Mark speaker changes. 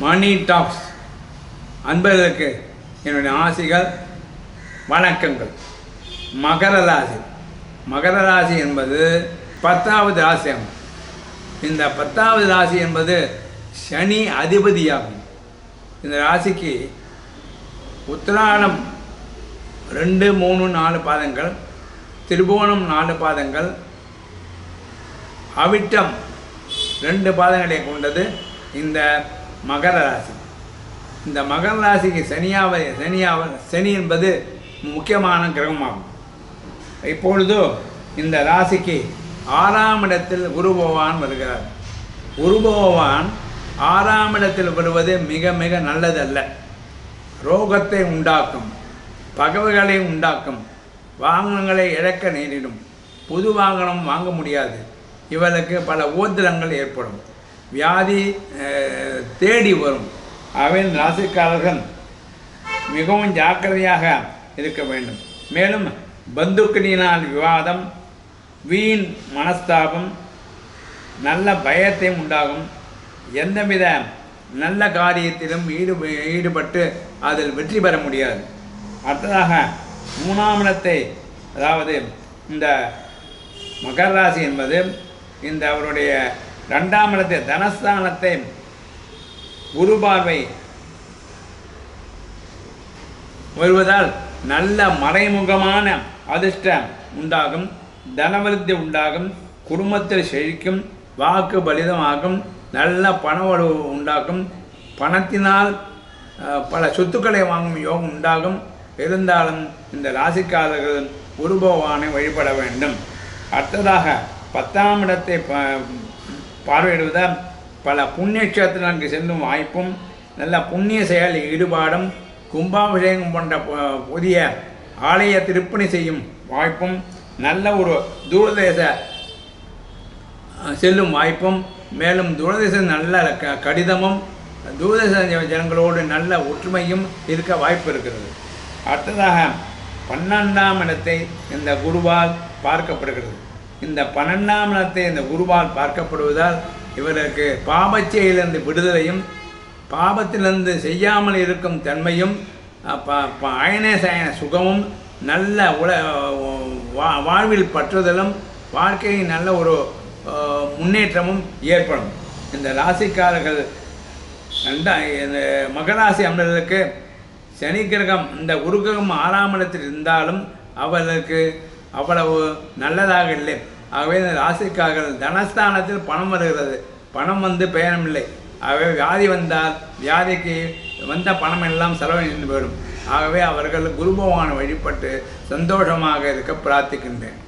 Speaker 1: மணி tax அன்பர்களுக்கு என்னுடைய ஆசைகள் வணக்கங்கள். மகர ராசி. மகர ராசி என்பது பத்தாவது ராசியாகும் இந்த பத்தாவது ராசி என்பது சனி அதிபதியாகும். இந்த ராசிக்கு உத்தராயணம் ரெண்டு மூணு நாலு பாதங்கள் திருபுவனம் நாலு பாதங்கள் அவிட்டம் ரெண்டு பாதங்களை கொண்டது. இந்த மகர ராசி. இந்த மகர ராசிக்கு சனியாவ சனியாவ சனி என்பது முக்கியமான கிரகமாகும். இப்பொழுது இந்த ராசிக்கு ஆறாம் இடத்தில் குரு பகவான் வருகிறார். குரு பகவான் ஆறாம் இடத்தில் வருவது மிக மிக நல்லதல்ல. ரோகத்தை உண்டாக்கும் பகவைகளை உண்டாக்கும் வாகனங்களை இழக்க நேரிடும். புது வாகனம் வாங்க முடியாது. இவளுக்கு பல ஓத்திரங்கள் ஏற்படும். வியாதி தேடி வரும். அவன் ராசிக்காரர்கள் மிகவும் ஜாக்கிரதையாக இருக்க வேண்டும். மேலும் பந்துக்களினால் விவாதம் வீண் மனஸ்தாபம் நல்ல பயத்தை உண்டாகும். எந்தவித நல்ல காரியத்திலும் ஈடு ஈடுபட்டு அதில் வெற்றி பெற முடியாது. அடுத்ததாக மூணாம் இடத்தை அதாவது இந்த மகர ராசி என்பது இந்த அவருடைய ரெண்டாம் இடத்தை தனஸ்தானத்தை குரு பார்வை வருவதால் நல்ல மறைமுகமான அதிர்ஷ்டம் உண்டாகும் தனவிருத்தி உண்டாகும் குடும்பத்தில் செழிக்கும் வாக்கு பலிதமாகும் நல்ல பணவளவு உண்டாகும் பணத்தினால் பல சொத்துக்களை வாங்கும் யோகம் உண்டாகும். இருந்தாலும் இந்த ராசிக்காரர்கள் குரு பகவானை வழிபட வேண்டும். அடுத்ததாக பத்தாம் இடத்தை ப- பார்வையிடுவதால் பல புண்ணிய கஷேத்திரங்களுக்கு செல்லும் வாய்ப்பும் நல்ல புண்ணிய செயல் ஈடுபாடும் கும்பாபிஷேகம் போன்ற புதிய ஆலய திருப்பணி செய்யும் வாய்ப்பும் நல்ல ஒரு தூரதேச செல்லும் வாய்ப்பும் மேலும் தூரதேச நல்ல க கடிதமும் தூரதேச ஜனங்களோடு நல்ல ஒற்றுமையும் இருக்க வாய்ப்பு இருக்கிறது. அடுத்ததாக பன்னெண்டாம் இடத்தை இந்த குருவால் பார்க்கப்படுகிறது. இந்த பன்னெண்டாம் இடத்தை இந்த குருவால் பார்க்கப்படுவதால் இவருக்கு பாபச்செயலிருந்து விடுதலையும் பாபத்திலிருந்து செய்யாமல் இருக்கும் தன்மையும் அஹ், ப- ப- சயன சுகமும் நல்ல உல வா- வாழ்வில் பற்றுதலும் வாழ்க்கையின் நல்ல ஒரு முன்னேற்றமும் ஏற்படும். இந்த ராசிக்காரர்கள் ரெண்டா இந்த மகராசி அமலர்களுக்கு சனி கிரகம் இந்த குரு கிரகம் ஆறாம் இடத்தில் இருந்தாலும் அவர்களுக்கு அவ்வளவு நல்லதாக இல்லை. ஆகவே இந்த ராசிக்காரர்கள் தனஸ்தானத்தில் பணம் வருகிறது. பணம் வந்து பயணமில்லை ஆகவே வியாதி வந்தால் வியாதிக்கு வந்த பணம் எல்லாம் செலவழிந்து போயிடும். ஆகவே அவர்கள் குரு பகவானை வழிபட்டு சந்தோஷமாக இருக்க பிரார்த்திக்கின்றேன்.